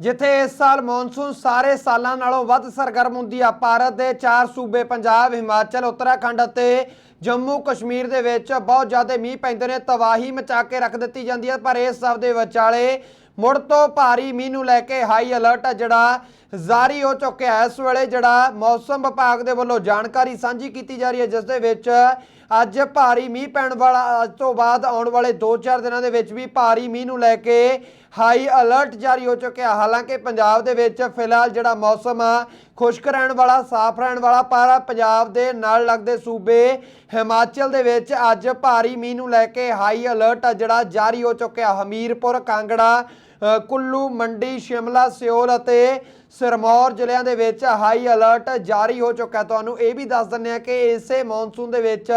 ਜਿੱਥੇ ਇਸ ਸਾਲ ਮੌਨਸੂਨ ਸਾਰੇ ਸਾਲਾਂ ਨਾਲੋਂ ਵੱਧ ਸਰਗਰਮ ਹੁੰਦੀ ਆ ਭਾਰਤ ਦੇ ਚਾਰ ਸੂਬੇ ਪੰਜਾਬ, ਹਿਮਾਚਲ, ਉੱਤਰਾਖੰਡ ਅਤੇ ਜੰਮੂ ਕਸ਼ਮੀਰ ਦੇ ਵਿੱਚ ਬਹੁਤ ਜ਼ਿਆਦਾ ਮੀਂਹ ਪੈਂਦੇ ਨੇ, ਤਬਾਹੀ ਮਚਾ ਕੇ ਰੱਖ ਦਿੱਤੀ ਜਾਂਦੀ ਹੈ ਪਰ ਇਸ ਸਭ ਦੇ ਵਿਚਾਲੇ ਮੁੜ ਤੋਂ ਭਾਰੀ ਮੀਂਹ ਨੂੰ ਲੈ ਕੇ ਹਾਈ ਅਲਰਟ ਜਿਹੜਾ ਜਾਰੀ ਹੋ ਚੁੱਕਿਆ ਹੈ। ਇਸ ਵੇਲੇ ਜਿਹੜਾ ਮੌਸਮ ਵਿਭਾਗ ਦੇ ਵੱਲੋਂ ਜਾਣਕਾਰੀ ਸਾਂਝੀ ਕੀਤੀ ਜਾ ਰਹੀ ਹੈ, ਜਿਸ ਦੇ ਵਿੱਚ ਅੱਜ ਭਾਰੀ ਮੀਂਹ ਪੈਣ ਵਾਲਾ, ਅੱਜ ਤੋਂ ਬਾਅਦ ਆਉਣ ਵਾਲੇ 2-4 ਦਿਨਾਂ ਦੇ ਵਿੱਚ ਵੀ ਭਾਰੀ ਮੀਂਹ ਨੂੰ ਲੈ ਕੇ ਹਾਈ ਅਲਰਟ ਜਾਰੀ ਹੋ ਚੁੱਕਿਆ। ਹਾਲਾਂਕਿ ਪੰਜਾਬ ਦੇ ਵਿੱਚ ਫਿਲਹਾਲ ਜਿਹੜਾ ਮੌਸਮ ਆ, ਖੁਸ਼ਕ ਰਹਿਣ ਵਾਲਾ, ਸਾਫ਼ ਰਹਿਣ ਵਾਲਾ, ਪਰ ਪੰਜਾਬ ਦੇ ਨਾਲ ਲੱਗਦੇ ਸੂਬੇ ਹਿਮਾਚਲ ਦੇ ਵਿੱਚ ਅੱਜ ਭਾਰੀ ਮੀਂਹ ਨੂੰ ਲੈ ਕੇ ਹਾਈ ਅਲਰਟ ਆ ਜਿਹੜਾ ਜਾਰੀ ਹੋ ਚੁੱਕਿਆ। ਹਮੀਰਪੁਰ, ਕਾਂਗੜਾ ਕੁੱਲੂ, ਮੰਡੀ, ਸ਼ਿਮਲਾ, ਸਿਓਲ ਅਤੇ ਸਿਰਮੌਰ ਜ਼ਿਲ੍ਹਿਆਂ ਦੇ ਵਿੱਚ ਹਾਈ ਅਲਰਟ ਜਾਰੀ ਹੋ ਚੁੱਕਾ ਤੁਹਾਨੂੰ ਇਹ ਵੀ ਦੱਸ ਦਿੰਦੇ ਆ ਕਿ ਇਸੇ ਮੌਨਸੂਨ ਦੇ ਵਿੱਚ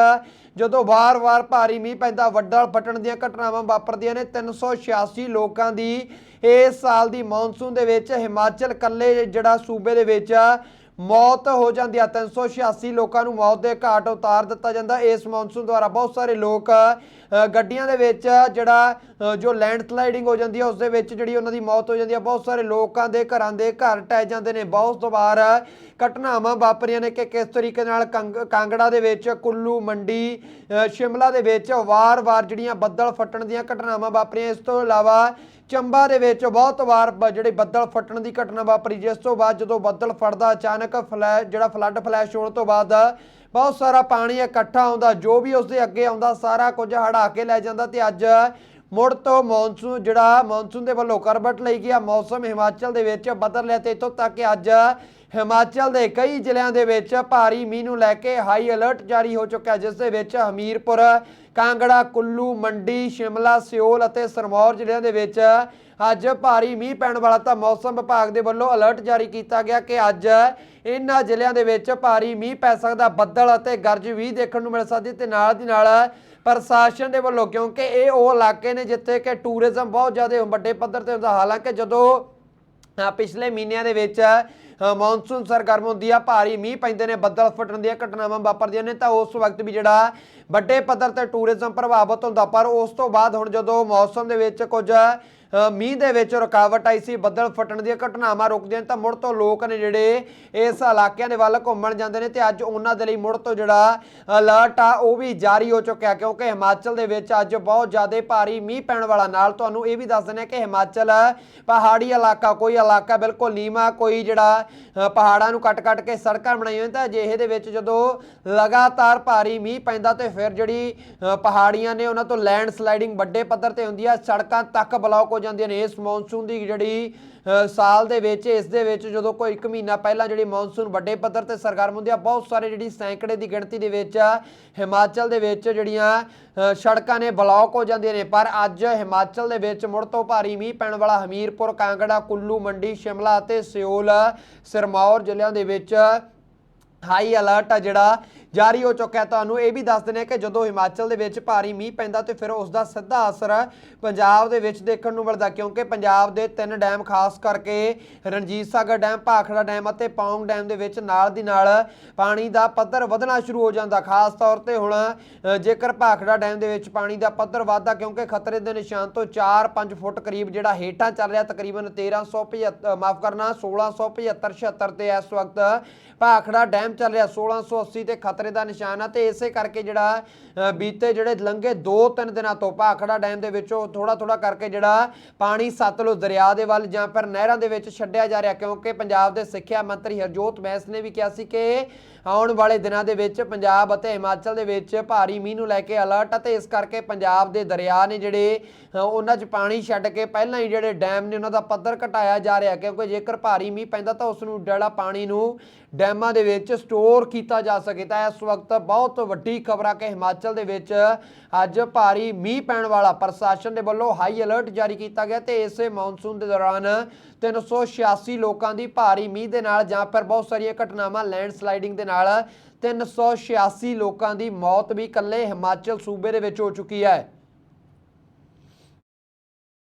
ਜਦੋਂ ਵਾਰ-ਵਾਰ ਭਾਰੀ ਮੀਂਹ ਪੈਂਦਾ, ਵੱਡਾ ਫਟਣ ਦੀਆਂ ਘਟਨਾਵਾਂ ਵਾਪਰਦੀਆਂ ਨੇ। 386 ਲੋਕਾਂ ਦੀ ਇਸ ਸਾਲ ਦੀ ਮੌਨਸੂਨ ਦੇ ਵਿੱਚ ਹਿਮਾਚਲ ਕੱਲੇ ਜਿਹੜਾ ਸੂਬੇ ਦੇ ਵਿੱਚ ਮੌਤ ਹੋ ਜਾਂਦੀ ਆ। 386 ਲੋਕਾਂ ਨੂੰ ਮੌਤ ਦੇ ਘਾਟ ਉਤਾਰ ਦਿੱਤਾ ਜਾਂਦਾ। ਇਸ ਮੌਨਸੂਨ ਦੁਆਰਾ ਬਹੁਤ ਸਾਰੇ ਲੋਕ ਗੱਡੀਆਂ ਦੇ ਵਿੱਚ ਜਿਹੜਾ ਜੋ ਲੈਂਡਸਲਾਈਡਿੰਗ ਹੋ ਜਾਂਦੀ ਹੈ ਉਸ ਦੇ ਵਿੱਚ ਜਿਹੜੀ ਉਹਨਾਂ ਦੀ ਮੌਤ ਹੋ ਜਾਂਦੀ ਹੈ ਬਹੁਤ ਸਾਰੇ ਲੋਕਾਂ ਦੇ ਘਰਾਂ ਦੇ ਘਰ ਟਹਿ ਜਾਂਦੇ ਨੇ। ਬਹੁਤ ਵਾਰ ਘਟਨਾਵਾਂ ਵਾਪਰੀਆਂ ਨੇ ਕਿ ਕਿਸ ਤਰੀਕੇ ਨਾਲ ਕੰਗ- ਕਾਂਗੜਾ ਦੇ ਵਿੱਚ, ਕੁੱਲੂ, ਮੰਡੀ ਸ਼ਿਮਲਾ ਦੇ ਵਿੱਚ ਵਾਰ-ਵਾਰ ਜਿਹੜੀਆਂ ਬੱਦਲ ਫਟਣ ਦੀਆਂ ਘਟਨਾਵਾਂ ਵਾਪਰੀਆਂ। ਇਸ ਤੋਂ ਇਲਾਵਾ ਚੰਬਾ ਦੇ ਵਿੱਚ ਬਹੁਤ ਵਾਰ ਬ- ਜਿਹੜੇ ਬੱਦਲ ਫਟਣ ਦੀ ਘਟਨਾ ਵਾਪਰੀ, ਜਿਸ ਤੋਂ ਬਾਅਦ ਜਦੋਂ ਬੱਦਲ ਫਟਦਾ, ਅਚਾਨਕ ਫਲੈ ਜਿਹੜਾ ਫਲੱਡ ਫਲੈਸ਼ ਹੋਣ ਤੋਂ ਬਾਅਦ ਬਹੁਤ ਸਾਰਾ ਪਾਣੀ ਇਕੱਠਾ ਆਉਂਦਾ, ਜੋ ਵੀ ਉਸਦੇ ਅੱਗੇ ਆਉਂਦਾ, ਸਾਰਾ ਕੁਝ ਹੜਾ ਕੇ ਲੈ ਜਾਂਦਾ ਤੇ ਅੱਜ ਮੁੜ ਤੋਂ ਮੌਨਸੂਨ, ਜਿਹੜਾ ਮੌਨਸੂਨ ਦੇ ਵੱਲੋਂ ਕਰਬਟ ਲਈ ਗਿਆ, ਮੌਸਮ ਹਿਮਾਚਲ ਦੇ ਵਿੱਚ ਬਦਲ ਰਿਹਾ ਤੇ ਇਤੋਂ ਤੱਕ ਕਿ ਅੱਜ ਹਿਮਾਚਲ ਦੇ ਕਈ ਜ਼ਿਲ੍ਹਿਆਂ ਦੇ ਵਿੱਚ ਭਾਰੀ ਮੀਂਹ ਨੂੰ ਲੈ ਕੇ ਹਾਈ ਅਲਰਟ ਜਾਰੀ ਹੋ ਚੁੱਕਾ ਹੈ, ਜਿਸ ਦੇ ਵਿੱਚ ਹਮੀਰਪੁਰ, ਕਾਂਗੜਾ, ਕੁੱਲੂ, ਮੰਡੀ, ਸ਼ਿਮਲਾ, ਸਿਓਲ ਅਤੇ ਸਰਮੌਰ ਜ਼ਿਲ੍ਹਿਆਂ ਦੇ ਵਿੱਚ ਅੱਜ ਭਾਰੀ ਮੀਂਹ ਪੈਣ ਵਾਲਾ ਤਾਂ ਮੌਸਮ ਵਿਭਾਗ ਦੇ ਵੱਲੋਂ ਅਲਰਟ ਜਾਰੀ ਕੀਤਾ ਗਿਆ ਕਿ ਅੱਜ ਇਹਨਾਂ ਜ਼ਿਲ੍ਹਿਆਂ ਦੇ ਵਿੱਚ ਭਾਰੀ ਮੀਂਹ ਪੈ ਸਕਦਾ, ਬੱਦਲ ਅਤੇ ਗਰਜ ਵੀ ਦੇਖਣ ਨੂੰ ਮਿਲ ਸਕਦੀ ਤੇ ਨਾਲ ਦੀ ਨਾਲ ਪ੍ਰਸ਼ਾਸਨ ਦੇ ਵੱਲੋਂ, ਕਿਉਂਕਿ ਇਹ ਉਹ ਇਲਾਕੇ ਨੇ ਜਿੱਥੇ ਕਿ ਟੂਰਿਜ਼ਮ ਬਹੁਤ ਜ਼ਿਆਦਾ ਵੱਡੇ ਪੱਧਰ ਤੇ ਹੁੰਦਾ। ਹਾਲਾਂਕਿ ਜਦੋਂ ਪਿਛਲੇ ਮਹੀਨਿਆਂ ਦੇ ਵਿੱਚ ਮੌਨਸੂਨ ਸਰਗਰਮ ਹੁੰਦੀ ਆ, ਭਾਰੀ ਮੀਂਹ ਪੈਂਦੇ ਨੇ, ਬੱਦਲ ਫਟਣ ਦੀਆਂ ਘਟਨਾਵਾਂ ਵਾਪਰਦੀਆਂ ਨੇ, ਤਾਂ ਉਸ ਵਕਤ ਵੀ ਜਿਹੜਾ ਵੱਡੇ ਪੱਧਰ ਤੇ ਟੂਰਿਜ਼ਮ ਪ੍ਰਭਾਵਿਤ ਹੁੰਦਾ, ਪਰ ਉਸ ਤੋਂ ਬਾਅਦ ਹੁਣ ਜਦੋਂ ਮੌਸਮ ਦੇ ਵਿੱਚ ਕੁਝ ਮੀਂਹ ਦੇ ਵਿੱਚ ਰੁਕਾਵਟ ਆਈ ਸੀ, ਬੱਦਲ ਫਟਣ ਦੀਆਂ ਘਟਨਾਵਾਂ ਰੁਕਦੀਆਂ ਨੇ, ਤਾਂ ਮੁੜ ਤੋਂ ਲੋਕ ਨੇ ਜਿਹੜੇ ਇਸ ਇਲਾਕਿਆਂ ਦੇ ਵੱਲ ਘੁੰਮਣ ਜਾਂਦੇ ਨੇ, ਤੇ ਅੱਜ ਉਹਨਾਂ ਦੇ ਲਈ ਮੁੜ ਤੋਂ ਜਿਹੜਾ ਅਲਰਟ ਆ, ਉਹ ਵੀ ਜਾਰੀ ਹੋ ਚੁੱਕਿਆ, ਕਿਉਂਕਿ ਹਿਮਾਚਲ ਦੇ ਵਿੱਚ ਅੱਜ ਬਹੁਤ ਜ਼ਿਆਦਾ ਭਾਰੀ ਮੀਂਹ ਪੈਣ ਵਾਲਾ ਨਾਲ ਤੁਹਾਨੂੰ ਇਹ ਵੀ ਦੱਸ ਦਿੰਦੇ ਹਾਂ ਕਿ ਹਿਮਾਚਲ ਪਹਾੜੀ ਇਲਾਕਾ, ਕੋਈ ਇਲਾਕਾ ਬਿਲਕੁਲ ਨੀਵਾਂ, ਕੋਈ ਜਿਹੜਾ ਅ, ਪਹਾੜਾਂ ਨੂੰ ਕੱਟ-ਕੱਟ ਕੇ ਸੜਕਾਂ ਬਣਾਈਆਂ ਹੋਈਆਂ ਤਾਂ ਅਜਿਹੇ ਦੇ ਵਿੱਚ ਜਦੋਂ ਲਗਾਤਾਰ ਭਾਰੀ ਮੀਂਹ ਪੈਂਦਾ ਤੇ ਫਿਰ ਜਿਹੜੀ ਅ, ਪਹਾੜੀਆਂ ਨੇ ਉਹਨਾਂ ਤੋਂ ਲੈਂਡ ਸਲਾਈਡਿੰਗ ਵੱਡੇ ਪੱਧਰ ਤੇ ਹੁੰਦੀ ਆ ਸੜਕਾਂ ਤੱਕ ਬਲੌਕ ਹੋ ਜਾਂਦੀਆਂ ਨੇ। ਇਸ ਮੌਨਸੂਨ ਦੀ ਜਿਹੜੀ ਅ, ਸਾਲ ਦੇ ਵਿੱਚ ਇਸ ਦੇ ਵਿੱਚ ਜਦੋਂ ਕੋਈ ਇੱਕ ਮਹੀਨਾ ਪਹਿਲਾਂ ਜਿਹੜੀ ਮੌਨਸੂਨ ਵੱਡੇ ਪੱਧਰ ਤੇ ਸਰਗਰਮ ਹੁੰਦੀ ਆ ਬਹੁਤ ਸਾਰੇ ਜਿਹੜੀ ਸੈਂਕੜੇ ਦੀ ਗਿਣਤੀ ਦੇ ਵਿੱਚ ਹਿਮਾਚਲ ਦੇ ਵਿੱਚ ਜਿਹੜੀਆਂ ਅ, ਸੜਕਾਂ ਨੇ ਬਲੌਕ ਹੋ ਜਾਂਦੀਆਂ ਨੇ। ਪਰ ਅੱਜ ਹਿਮਾਚਲ ਦੇ ਵਿੱਚ ਮੁੜ ਤੋਂ ਭਾਰੀ ਮੀਂਹ ਪੈਣ ਵਾਲਾ ਹਮੀਰਪੁਰ ਕਾਂਗੜਾ ਕੁੱਲੂ ਮੰਡੀ ਸ਼ਿਮਲਾ ਅਤੇ ਸਿਓਲ ਸਿਰਮੌਰ ਜ਼ਿਲ੍ਹਿਆਂ ਦੇ ਵਿੱਚ ਹਾਈ ਅਲਰਟ ਆ ਜਿਹੜਾ ਜਾਰੀ ਹੋ ਚੁੱਕਾ ਹੈ। ਤੁਹਾਨੂੰ ਇਹ ਵੀ ਦੱਸ ਦਿੰਦੇ ਹਾਂ ਕਿ ਜਦੋਂ ਹਿਮਾਚਲ ਦੇ ਵਿੱਚ ਭਾਰੀ ਮੀਂਹ ਪੈਂਦਾ ਤੇ ਫਿਰ ਉਸ ਦਾ ਸਿੱਧਾ ਅਸਰ ਪੰਜਾਬ ਦੇ ਵਿੱਚ ਦੇਖਣ ਨੂੰ ਮਿਲਦਾ, ਕਿਉਂਕਿ ਪੰਜਾਬ ਦੇ ਤਿੰਨ ਡੈਮ, ਖਾਸ ਕਰਕੇ ਰਣਜੀਤ ਸਾਗਰ ਡੈਮ, ਭਾਖੜਾ ਡੈਮ ਅਤੇ ਪੌਂਗ ਡੈਮ ਦੇ ਵਿੱਚ ਨਾਲ ਦੀ ਨਾਲ ਪਾਣੀ ਦਾ ਪੱਧਰ ਵਧਣਾ ਸ਼ੁਰੂ ਹੋ ਜਾਂਦਾ। ਖਾਸ ਤੌਰ ਤੇ ਹੁਣ ਜੇਕਰ ਭਾਖੜਾ ਡੈਮ ਦੇ ਵਿੱਚ ਪਾਣੀ ਦਾ ਪੱਧਰ ਵਧਦਾ, ਕਿਉਂਕਿ ਖਤਰੇ ਦੇ ਨਿਸ਼ਾਨ ਤੋਂ 4-5 ਫੁੱਟ ਕਰੀਬ ਜਿਹੜਾ ਹੇਠਾਂ ਚੱਲ ਰਿਹਾ, ਤਕਰੀਬਨ 1375 ਮਾਫ ਕਰਨਾ 1675 76 ਤੇ ਇਸ ਵਕਤ ਭਾਖੜਾ ਡੈਮ ਚੱਲ ਰਿਹਾ 1680 ਤੇ ਖਤਰੇ ਦਾ ਨਿਸ਼ਾਨ ਆ ਤੇ ਇਸੇ ਕਰਕੇ ਜਿਹੜਾ ਬੀਤੇ ਜਿਹੜੇ ਲੰਘੇ 2-3 ਦਿਨਾਂ ਤੋਂ ਭਾਖੜਾ ਡੈਮ ਦੇ ਵਿੱਚੋਂ ਥੋੜਾ ਥੋੜਾ ਕਰਕੇ ਜਿਹੜਾ ਪਾਣੀ ਸਤਲੁਜ ਦਰਿਆ ਦੇ ਵੱਲ ਜਾਂ ਫਿਰ ਨਹਿਰਾਂ ਦੇ ਵਿੱਚ ਛੱਡਿਆ ਜਾ ਰਿਹਾ, ਕਿਉਂਕਿ ਪੰਜਾਬ ਦੇ ਸਿੱਖਿਆ ਮੰਤਰੀ ਹਰਜੋਤ ਬੈਂਸ ਨੇ ਵੀ ਕਿਹਾ ਸੀ ਕਿ ਆਉਣ ਵਾਲੇ ਦਿਨਾਂ ਦੇ ਵਿੱਚ ਪੰਜਾਬ ਅਤੇ ਹਿਮਾਚਲ ਦੇ ਵਿੱਚ ਭਾਰੀ ਮੀਂਹ ਨੂੰ ਲੈ ਕੇ ਅਲਰਟ ਅਤੇ ਇਸ ਕਰਕੇ ਪੰਜਾਬ ਦੇ ਦਰਿਆ ਨੇ ਜਿਹੜੇ ਉਹਨਾਂ 'ਚ ਪਾਣੀ ਛੱਡ ਕੇ ਪਹਿਲਾਂ ਹੀ ਜਿਹੜੇ ਡੈਮ ਨੇ ਉਹਨਾਂ ਦਾ ਪੱਧਰ ਘਟਾਇਆ ਜਾ ਰਿਹਾ, ਕਿਉਂਕਿ ਜੇਕਰ ਭਾਰੀ ਮੀਂਹ ਪੈਂਦਾ ਤਾਂ ਉਸ ਨੂੰ ਜਿਹੜਾ ਪਾਣੀ ਨੂੰ ਡੈਮਾਂ ਦੇ ਵਿੱਚ ਸਟੋਰ ਕੀਤਾ ਜਾ ਸਕੇ, ਤਾਂ ਇਸ ਵਕਤ ਬਹੁਤ ਵੱਡੀ ਖਬਰ ਆ ਕਿ ਹਿਮਾਚਲ ਦੇ ਵਿੱਚ ਅੱਜ ਭਾਰੀ ਮੀਂਹ ਪੈਣ ਵਾਲਾ ਪ੍ਰਸ਼ਾਸਨ ਦੇ ਵੱਲੋਂ ਹਾਈ ਅਲਰਟ ਜਾਰੀ ਕੀਤਾ ਗਿਆ ਤੇ ਇਸੇ ਮੌਨਸੂਨ ਦੇ ਦੌਰਾਨ 386 ਲੋਕਾਂ ਦੀ ਭਾਰੀ ਮੀਂਹ ਦੇ ਨਾਲ ਜਾਂ ਫਿਰ ਬਹੁਤ ਸਾਰੀਆਂ ਘਟਨਾਵਾਂ ਲੈਂਡ ਸਲਾਈਡਿੰਗ ਦੇ ਨਾਲ 386 ਲੋਕਾਂ ਦੀ ਮੌਤ ਵੀ ਇਕੱਲੇ ਹਿਮਾਚਲ ਸੂਬੇ ਦੇ ਵਿੱਚ ਹੋ ਚੁੱਕੀ ਹੈ।